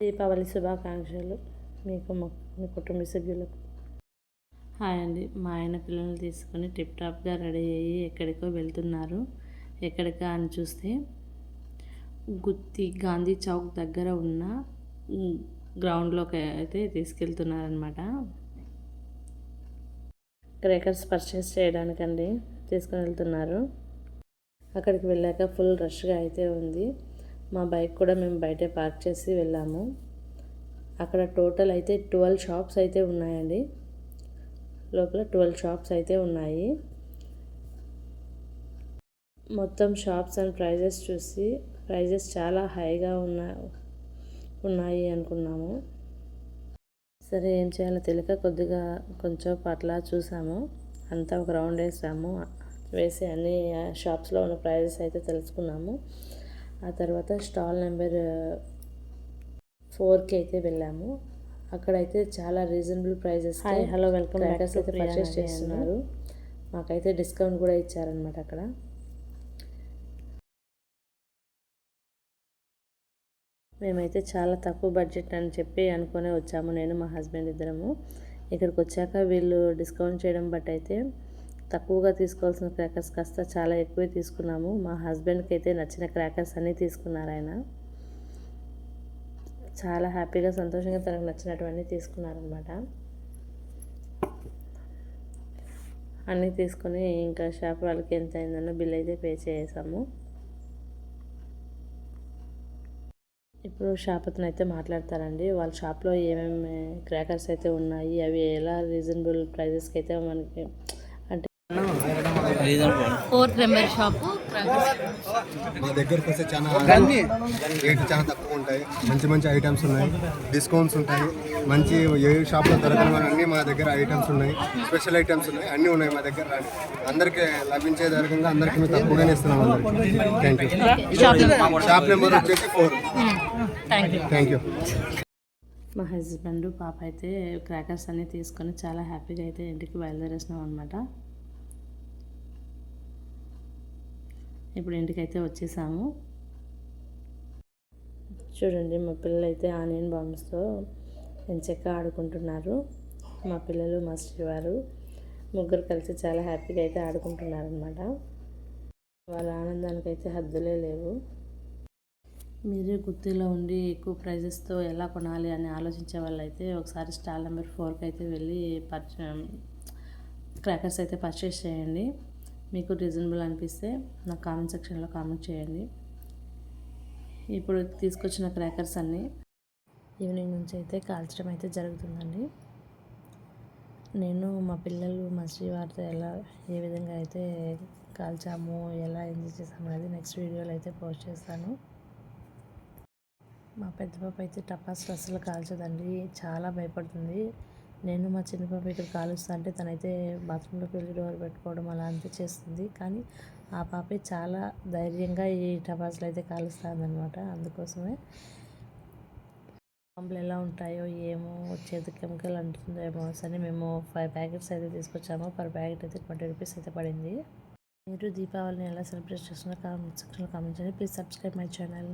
దీపావళి శుభాకాంక్షలు మీకు మా కుటుంబ సభ్యులకు. హాయ్ అండి. మా ఆయన పిల్లల్ని తీసుకొని టిప్ టాప్గా రెడీ అయ్యి ఎక్కడికో వెళ్తున్నారు. ఎక్కడికా అని చూస్తే గుత్తి గాంధీ చౌక్ దగ్గర ఉన్న గ్రౌండ్లోకి అయితే తీసుకెళ్తున్నారనమాట క్రేకర్స్ పర్చేస్ చేయడానికండి తీసుకొని వెళ్తున్నారు. అక్కడికి వెళ్ళాక ఫుల్ రష్గా అయితే ఉంది. మా బైక్ కూడా మేము బయటే పార్క్ చేసి వెళ్ళాము. అక్కడ టోటల్ అయితే ట్వెల్వ్ షాప్స్ అయితే ఉన్నాయండి. లోపల ట్వెల్వ్ షాప్స్ అయితే ఉన్నాయి. మొత్తం షాప్స్ అండ్ ప్రైజెస్ చూసి ప్రైజెస్ చాలా హైగా ఉన్నా ఉన్నాయి అనుకున్నాము. సరే ఏం చేయాలో తెలియక కొద్దిగా కొంచెం అట్లా చూసాము. అంతా ఒక రౌండ్ వేసాము. వేసి అన్ని షాప్స్లో ఉన్న ప్రైజెస్ అయితే తెలుసుకున్నాము. ఆ తర్వాత స్టాల్ నెంబర్ ఫోర్కి అయితే వెళ్ళాము. అక్కడైతే చాలా reasonable prices hi hello welcome backers అయితే పర్చేస్ చేస్తున్నారు. మాకైతే డిస్కౌంట్ కూడా ఇచ్చారనమాట అక్కడ. మేమైతే చాలా తక్కువ బడ్జెట్ అని చెప్పి అనుకునే వచ్చాము. నేను మా హస్బెండ్ ఇద్దరము. ఇక్కడికి వచ్చాక వీళ్ళు డిస్కౌంట్ చేయడం బట్టి అయితే తక్కువగా తీసుకోవాల్సిన క్రాకర్స్ కాస్త చాలా ఎక్కువే తీసుకున్నాము. మా హస్బెండ్కి అయితే నచ్చిన క్రాకర్స్ అన్నీ తీసుకున్నారు ఆయన. చాలా హ్యాపీగా సంతోషంగా తనకు నచ్చినటువన్నీ తీసుకున్నారనమాట అన్నీ తీసుకొని ఇంకా షాప్ వాళ్ళకి ఎంత అయిందన్న బిల్ అయితే పే చేసాము. ఇప్పుడు షాప్ అతను అయితే మాట్లాడతారండి. వాళ్ళ షాప్లో ఏమేమి క్రాకర్స్ అయితే ఉన్నాయి అవి ఎలా రీజనబుల్ ప్రైజెస్కి అయితే మనకి ఫోర్త్ నెంబర్ షాపు మా దగ్గరకు వస్తే చాలా రేట్లు చాలా తక్కువ ఉంటాయి. మంచి మంచి ఐటమ్స్ ఉన్నాయి. డిస్కౌంట్స్ ఉంటాయి. మంచి ఏ షాప్లో దొరకని అన్ని మా దగ్గర ఐటమ్స్ ఉన్నాయి. స్పెషల్ ఐటమ్స్ ఉన్నాయి. అన్నీ ఉన్నాయి మా దగ్గర. అందరికీ లభించే ధరకంగా అందరికీ మేము తక్కువగానే ఇస్తున్నాం అందరికీ. థ్యాంక్ యూ షాప్ నెంబర్ వచ్చేసి four thank you thank you మా హస్బెండ్ పాప అయితే క్రాకర్స్ అన్నీ తీసుకొని చాలా హ్యాపీగా అయితే ఇంటికి బయలుదేరేసినాం అనమాట ఇప్పుడు ఇంటికైతే వచ్చేసాము. చూడండి మా పిల్లలు అయితే ఆనియన్ బాంబ్స్తో ఎంచక్క ఆడుకుంటున్నారు. మా పిల్లలు మా శ్రీవారు ముగ్గురు కలిసి చాలా హ్యాపీగా అయితే ఆడుకుంటున్నారు అనమాట వాళ్ళ ఆనందానికి అయితే హద్దులే లేవు. మీరు గుత్తిలో ఉండి ఎక్కువ ప్రైజెస్తో ఎలా కొనాలి అని ఆలోచించే వాళ్ళైతే ఒకసారి స్టాల్ నెంబర్ ఫోర్కి అయితే వెళ్ళి పర్చ క్రాకర్స్ అయితే పర్చేస్ చేయండి. మీకు రీజనబుల్ అనిపిస్తే నాకు కామెంట్ సెక్షన్లో కామెంట్ చేయండి. ఇప్పుడు తీసుకొచ్చిన క్రాకర్స్ అన్నీ ఈవినింగ్ నుంచి అయితే కాల్చడం అయితే జరుగుతుందండి. నేను మా పిల్లలు మా శ్రీవారితో ఎలా ఏ విధంగా అయితే కాల్చాము ఎలా ఎంజాయ్ చేసాము అనేది నెక్స్ట్ వీడియోలో అయితే పోస్ట్ చేస్తాను. మా పెద్ద పాప అయితే టపాస్ రస్సులు కాల్చదండి. చాలా భయపడుతుంది. నేను మా చిన్న పాప ఇక్కడ కాలుస్తా అంటే తనైతే బాత్రూంలోకి వెళ్ళి డోర్ పెట్టుకోవడం అలా అంతా చేస్తుంది. కానీ ఆ పాపే చాలా ధైర్యంగా ఈ టపాసులు అయితే కాలుస్తుంది అనమాట అందుకోసమే బాంబులు ఎలా ఉంటాయో ఏమో చేతి కెమికల్ అంటుందో ఏమో అని మేము ఫైవ్ ప్యాకెట్స్ అయితే తీసుకొచ్చాము. పర్ ప్యాకెట్ అయితే ట్వంటీ రూపీస్ అయితే పడింది. మీరు దీపావళిని ఎలా సెలబ్రేట్ చేస్తున్నారో కామెంట్ సెక్షన్లో కామెంట్ చేయండి. Please subscribe my channel